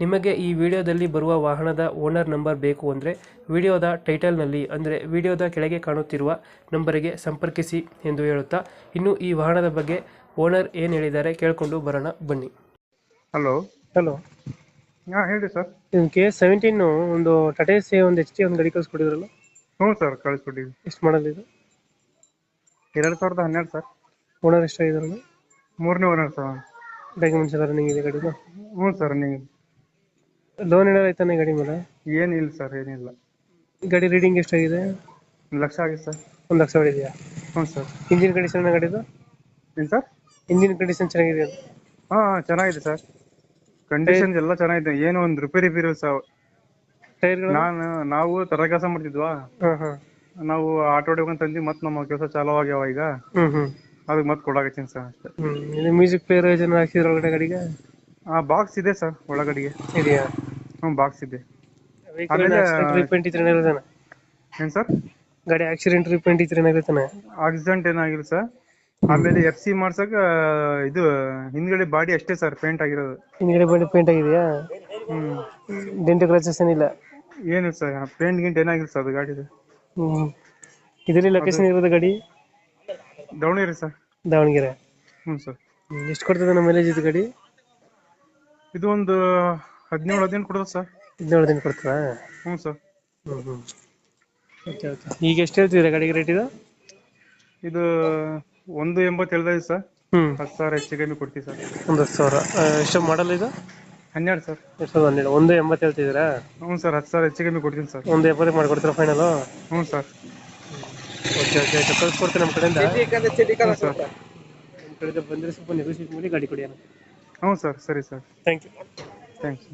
ನಿಮಗೆ ಈ ವಿಡಿಯೋದಲ್ಲಿ ಬರುವ ವಾಹನದ ಓನರ್ ನಂಬರ್ ಬೇಕು ಅಂದರೆ ವಿಡಿಯೋದ ಟೈಟಲ್ನಲ್ಲಿ ಅಂದರೆ ವಿಡಿಯೋದ ಕೆಳಗೆ ಕಾಣುತ್ತಿರುವ ನಂಬರಿಗೆ ಸಂಪರ್ಕಿಸಿ ಎಂದು ಹೇಳುತ್ತಾ ಇನ್ನು ಈ ವಾಹನದ ಬಗ್ಗೆ ಓನರ್ ಏನು ಹೇಳಿದ್ದಾರೆ ಕೇಳಿಕೊಂಡು ಬರೋಣ ಬನ್ನಿ. ಹಲೋ. ಹಲೋ. ಹಾಂ ಹೇಳಿ ಸರ್. ನಿಮ್ಮ ಕೆ ಎಸ್ ಸೆವೆಂಟೀನು ಒಂದು ಟಟೇ ಎಸ್ ಒಂದು ಎಚ್ ಟಿ ಒಂದು ಗಾಡಿ ಕಳಿಸ್ಕೊಟ್ಟಿದ್ರಲ್ಲ? ಹ್ಞೂ ಸರ್ ಕಳಿಸ್ಕೊಟ್ಟಿವಿ ಎಷ್ಟು ಮಾಡಲ್ ಇದು? ಎರಡು ಸಾವಿರದ ಹನ್ನೆರಡು ಸರ್. ಓನರ್ ಎಷ್ಟಾಗಿದ್ರಲ್ಲ ಮೂರನೇ ಓನರ್ ಸರ್ ಡಾಕ್ಯುಮೆಂಟ್ಸ್ ಎಲ್ಲ ರನ್ನಿಂಗ್ ಇದೆ ಗಾಡಿದು? ಹ್ಞೂ ಸರ್ ನೀವು ಲೋನ್ ಏನಾರು ಗಡಿ ಗಾಡಿ ಮೇಲೆ? ಏನಿಲ್ಲ ಸರ್ ಏನಿಲ್ಲ. ಗಾಡಿ ರೀಡಿಂಗ್ ಎಷ್ಟಾಗಿದೆ? ಒಂದು ಲಕ್ಷ ಆಗಿದೆ ಸರ್. ಒಂದು ಲಕ್ಷ ಹೊಡಿದೆಯಾ? ಹ್ಞೂ ಸರ್. ಇಂಜಿನ್ ಕಂಡೀಷನ್ ಗಾಡಿದು? ಏನು ಸರ್? ಇಂಜಿನ್ ಕಂಡೀಷನ್ ಚೆನ್ನಾಗಿದೆ ಹಾ ಹಾಂ ಚೆನ್ನಾಗಿದೆ ಸರ್. ಕಂಡೀಷನ್ ಎಲ್ಲ ಚೆನ್ನಾಗಿದೆ. ಏನು ಒಂದು ರಿಪೇರಿ ಬೀರು ಸರ್ ಟೈರ್ಗಳು ನಾನು ನಾವು ತರ ಕೆಲಸ ಮಾಡ್ತಿದ್ವಾ? ಹಾಂ ಹಾಂ. ನಾವು ಆಟೋ ಹೊಡ್ಕೊಂಡ್ ತಂದ್ವಿ ಮತ್ತೆ ನಮ್ಮ ಕೆಲಸ ಚಾಲೂ ಆಗ್ಯಾವ ಈಗ. ಹ್ಞೂ ಹ್ಞೂ ಅದಕ್ಕೆ ಮತ್ತೆ ಕೊಡಾಕತ್ತೀನಿ ಸರ್ ಅಷ್ಟೇ. ಹ್ಞೂ ಇದು ಮ್ಯೂಸಿಕ್ ಪ್ಲೇಯರ್ ಏನಾರು ಹಾಕ್ಸಿದ್ರೆ ಒಳಗಡೆ ಗಾಡಿಗೆ? ಹಾಂ ಬಾಕ್ಸ್ ಇದೆ ಸರ್ ಒಳಗಡೆಗೆ. ಇದೆಯಾ? ಹ್ಞೂ ಬಾಕ್ಸ್ ಇದೆ. ಆಮೇಲೆ- ರಿಪೇಂಟ್ ಇದ್ರೆ ಏನು ಸರ್ ಗಾಡಿ ಆಕ್ಸಿಡೆಂಟ್ ರಿಪೇಂಟ್ ಇದ್ರೆ ಏನಾಗಿರ್ತಾನೆ ಆಕ್ಸಿಡೆಂಟ್ ಏನಾಗಿಲ್ಲ ಸರ್ ಆಮೇಲೆ ಎಫ್ ಸಿ ಮಾಡ್ಸಕ್ ಇದು ಹಿಂದ್ಗಡೆ ಬಾಡಿ ಅಷ್ಟೇ ಸರ್ ಪೇಂಟ್ ಆಗಿರೋದು. ಹಿಂದ್ಗಡೆ ಬಾಡಿ ಪೇಂಟ್ ಆಗಿದೆಯಾ? ಹ್ಮ್. ಡೆಂಟ್ ಕ್ರಾಚಸ್ ಏನಿಲ್ಲ? ಏನು ಸರ್ ಪೇಂಟ್ ಗಿಂಟ್ ಏನಾಗಿಲ್ಲ ಸರ್ ಅದು ಗಾಡಿದು. ಹ್ಮ್. ಇದರಲ್ಲಿ ಲೊಕೇಶನ್ ಇರೋದು ಗಾಡಿ? ದಾವಣಗೆರೆ ಸರ್ ದಾವಣಗೆರೆ. ಹ್ಮ್ ಸರ್ ಎಷ್ಟು ಕೊಡ್ತದೆ ನಮ್ಮ ಮೈಲೇಜ್ ಇದು ಗಾಡಿ? ಇದು ಒಂದು ಹದಿನೇಳು ಹದಿನೆಂಟು ಕೊಡೋದು ಸರ್ ಹದಿನೇಳು ದಿನ ಕೊಡ್ತೀರಾ? ಹ್ಞೂ ಸರ್ ಹ್ಮ್ ಹ್ಮ್. ಓಕೆ ಓಕೆ ಈಗ ಎಷ್ಟು ಹೇಳ್ತಿದ್ದೀರಾ ಗಾಡಿಗೆ ರೇಟ್ ಇದು? ಇದು ಒಂದು ಎಂಬತ್ತು ಹೇಳ್ತಾ ಇದೆ ಸರ್ ಹ್ಞೂ ಹತ್ತು ಸಾವಿರ ಹೆಚ್ಚು ಕಮ್ಮಿ ಕೊಡ್ತೀವಿ ಸರ್ ಒಂದು ಹತ್ತು ಸಾವಿರ. ಎಷ್ಟು ಮಾಡಲ್ ಇದು? ಹನ್ನೆರಡು ಸರ್ ಎರಡು ಸಾವಿರದ ಹನ್ನೆರಡು. ಒಂದು ಎಂಬತ್ತು ಹೇಳ್ತಿದ್ದೀರಾ? ಹ್ಞೂ ಸರ್ ಹತ್ತು ಸಾವಿರ ಹೆಚ್ಚು ಕಮ್ಮಿ ಕೊಡ್ತೀನಿ ಸರ್ ಒಂದು ಎಪ್ಪತ್ತಕ್ಕೆ ಮಾಡ್ಕೊಡ್ತೀರಾ ಫೈನಲು ಹ್ಞೂ ಸರ್ ಓಕೆ ಓಕೆ ಆಯ್ತು. ಕಳ್ಸ್ಕೊಡ್ತೀನಿ ನಮ್ಮ ಕಡೆಯಿಂದ. ಹ್ಞೂ ಸರ್ ನಮ್ಮ ಕಡೆಯಿಂದ ಬಂದರೆ ಸ್ವಲ್ಪ ನೆಗೋಸಿಯೇಟ್ ಮಾಡಿ ಗಾಡಿ ಕೊಡಿ ಹ್ಞೂ ಸರ್ ಸರಿ ಸರ್ ಥ್ಯಾಂಕ್ ಯು Thanks.